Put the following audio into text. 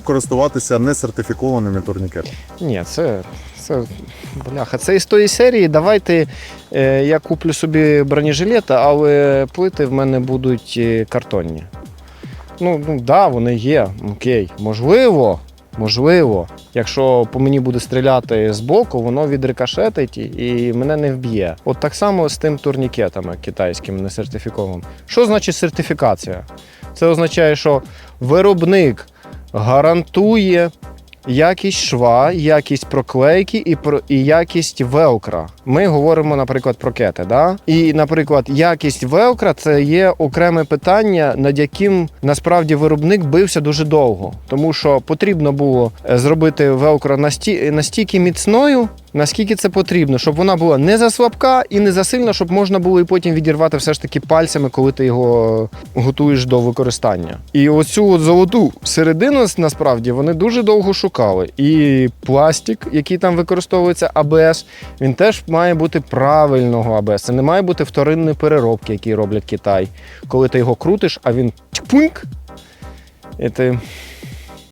користуватися несертифікованими турнікетами. Ні, це, це бляха. Це із тої серії. Давайте е, я куплю собі бронежилета, але плити в мене будуть е, картонні. Ну, ну да, вони є. Окей. Можливо, можливо, якщо по мені буде стріляти з боку, воно відрикошетить і мене не вб'є. От так само з тим турнікетами китайськими несертифікованими. Що значить сертифікація? Це означає, що виробник гарантує якість шва, якість проклейки і, про, і якість велкра. Ми говоримо, наприклад, про кети. Да? І, наприклад, якість велкра це є окреме питання, над яким насправді виробник бився дуже довго, тому що потрібно було е, зробити велкро насті, настільки міцною. Наскільки це потрібно, щоб вона була не заслабка і не засильна, щоб можна було і потім відірвати все ж таки пальцями, коли ти його готуєш до використання. І оцю от золоту середину насправді вони дуже довго шукали. І пластик, який там використовується АБС, він теж має бути правильного АБС. Це не має бути вторинної переробки, які роблять Китай. Коли ти його крутиш, а він тьпуньк, і ти